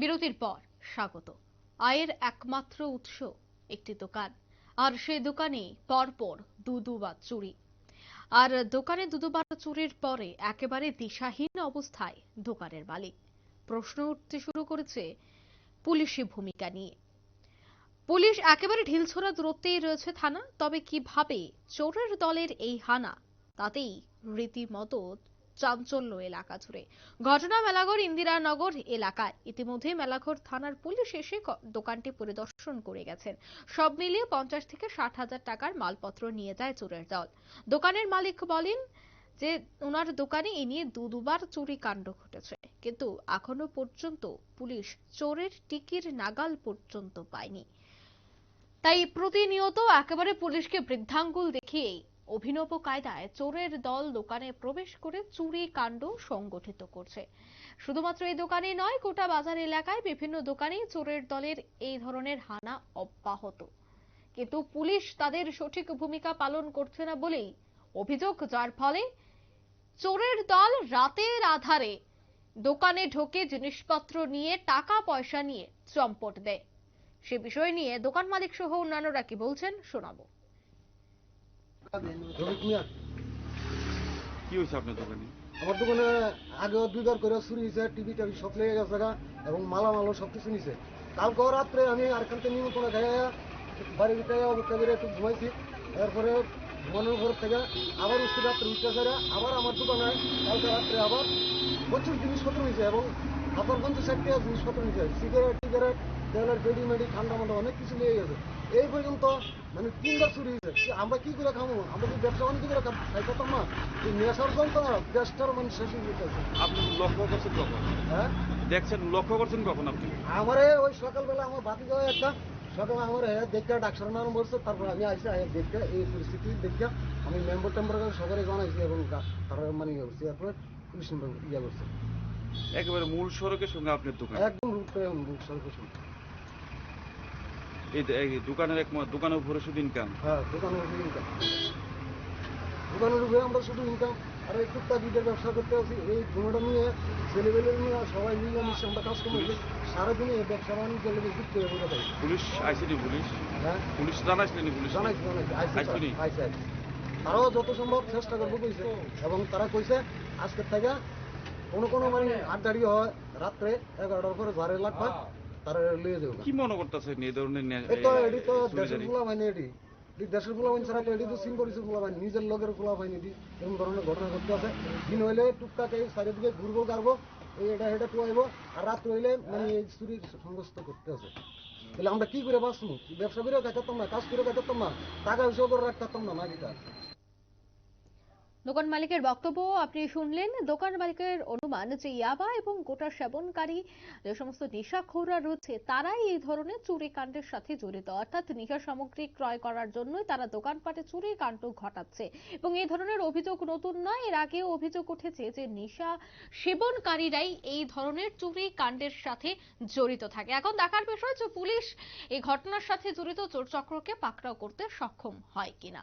বিরতির পর স্বাগত। আয়ের একমাত্র উৎস একটি দোকান। আর সেই দোকানে পরপর দু দুবার চুরি। আর দোকানে দু দুবার চুরির পরে একেবারে দিশাহীন অবস্থায় দোকানের মালিক। প্রশ্ন উঠতে শুরু করেছে পুলিশি ভূমিকা নিয়ে। পুলিশ একেবারে ঢিলছোড়া দূরত্বেই রয়েছে থানা, তবে কীভাবে চোরের দলের এই হানা, তাতেই রীতিমতো চাঞ্চল্য এলাকা জুড়ে। ঘটনা মেলাঘর ইন্দিরানগর এলাকায়। ইতিমধ্যে মেলাঘর থানার পুলিশ এসে দোকানটি পরিদর্শন করে গেছেন। সব মিলিয়ে পঞ্চাশ থেকে ষাট হাজার টাকার মালপত্র নিয়ে যায় চোরের দল। দোকানের মালিক বলেন যে ওনার দোকানে এ নিয়ে দু দুবার চুরি কাণ্ড ঘটেছে। কিন্তু এখনও পর্যন্ত পুলিশ চোরের টিকির নাগাল পর্যন্ত পায়নি। তাই প্রতিনিয়ত একেবারে পুলিশকে বৃদ্ধাঙ্গুল দেখিয়েই অভিনব কায়দায় চোরের দল দোকানে প্রবেশ করে চুরি কাণ্ড সংগঠিত করছে। শুধুমাত্র এই দোকানে নয়, গোটা বাজার এলাকায় বিভিন্ন দোকানে চোরের দলের এই ধরনের হানা অব্যাহত। কিন্তু পুলিশ তাদের সঠিক ভূমিকা পালন করছে না বলেই অভিযোগ, যার ফলে চোরের দল রাতের আধারে দোকানে ঢোকে জিনিসপত্র নিয়ে টাকা পয়সা নিয়ে চম্পট দেয়। সে বিষয় নিয়ে দোকান মালিক সহ অন্যান্যরা কি বলছেন শোনাবো। কি হয়েছে আপনার দোকানে? আমার দোকানে আগেও দুইবার করে চুরি হয়েছে টিভি টাভি সব লেগে গেছে এবং মালা মালও সব কিছু নিছে। কালকে রাত্রে আমি আরেকখান থেকে নিমন্ত্রণ খাইয়া বাড়ির ভিতরে অবস্থা করে একটু ঘুমাইছি। এরপরে ঘুমানোর ঘর থেকে আবার উঠছি রাত্রে উঠতে করে আবার আমার দোকানে কালকে রাত্রে আবার প্রচুর জিনিসপত্র নিয়েছে এবং হাজার পঞ্চাশ ষাট টাকা জিনিসপত্র নিয়েছে সিগারেট টিগারেট তেলের বেডি মেডি ঠান্ডা মান্ডা অনেক কিছু নিয়ে গেছে। এই পর্যন্ত মানে তিনবার চুরি হয়েছে। আমরা কি করে খাব আমরা কি ব্যবসা বাণিজ্য করে খাব- খাইতাম না। এই নেশার যন্ত্রণা দেশটার মানে শেষ হয়ে যেতেছে আপনি লক্ষ্য করছেন কখন? হ্যাঁ? দেখছেন লক্ষ্য করছেন কখন আপনি? আমারে ওই সকালবেলা আমার বাতি যাওয়া একটা সকালে আমার হ্যাঁ দেখে ডাক্তার নাম বলছে তারপর আমি আসি আয়া দেখে এই পরিস্থিতি দেখে আমি মেম্বার টেম্বার সবাই জানাইছি এবং গা- তারা মানে ইয়ে করছি তারপরে পুলিশ ইয়ে করছে। একেবারে মূল সড়কের সঙ্গে আপনার দোকান? একদম রুটে রুট সরকার এই দোকানের এক মা- দোকানের উপরে শুধু ইনকাম হ্যাঁ দোকানের উপরে ইনকাম দোকানের উপরে আমরা শুধু ইনকাম আর এই ব্যবসা করতে আছি। এই ধুনোটা নিয়ে ছেলেবেলে নিয়ে সবাই মিলে মিশে আমরা কাজ সারাদিনে ব্যবসা বাণিজ্য লেগে যুক্ত হয়ে পুলিশ আইসিনি পুলিশ? হ্যাঁ। পুলিশ জানাইছিলেন পুলিশ? জানাইছি জানাইছি। আইসি তারাও যত সম্ভব চেষ্টা করব কইছে। এবং তারা কইছে আজকের থেকে কোনো কোনো মানে আড্ডাড়ি হয় রাত্রে এগারোটার পরে ঝাড়ে লাগবে। তারা লিয়ে যাবে কি মনে করতেছেন এই ধরনের নে- এই তো এই এটি তো দেশের ফুলা এটি। দেশের ফুলা হয়নি ছাড়া তো এটি তো সিম করেছে ফুলা নিজের লোকের ফুলা এটি। এরকম ধরনের ঘটনা ঘটতে আছে। দিন হইলে টুকটাক এই চারিদিকে ঘুরবো গাড়বো এই এটা এটা টুয়াইবো আর রাত হইলে মানে এই চুরি সংগ্রস্ত করতে আছে। তাহলে আমরা কি করে বাঁচবো? ব্যবসা করে খাইতাম না কাজ করে খাইতাম না টাকা হিসেবে করে রাখতাম না না গিটা দোকান মালিকের বক্তব্য আপনি শুনলেন। দোকান মালিকের অনুমান যে ইয়াবা এবং গোটা সেবনকারী যে সমস্ত নেশাখোররা রয়েছে, তারাই এই ধরনের চুরি কাণ্ডের সাথে জড়িত। অর্থাৎ নেশা সামগ্রী ক্রয় করার জন্যই তারা দোকানপাটে চুরি কাণ্ড ঘটাচ্ছে। এবং এই ধরনের অভিযোগ নতুন নয়, এর আগেও অভিযোগ উঠেছে যে নেশা সেবনকারীরাই এই ধরনের চুরি কাণ্ডের সাথে জড়িত থাকে। এখন দেখার বিষয় যে পুলিশ এই ঘটনার সাথে জড়িত চোর চক্রকে পাকড়াও করতে সক্ষম হয় কিনা।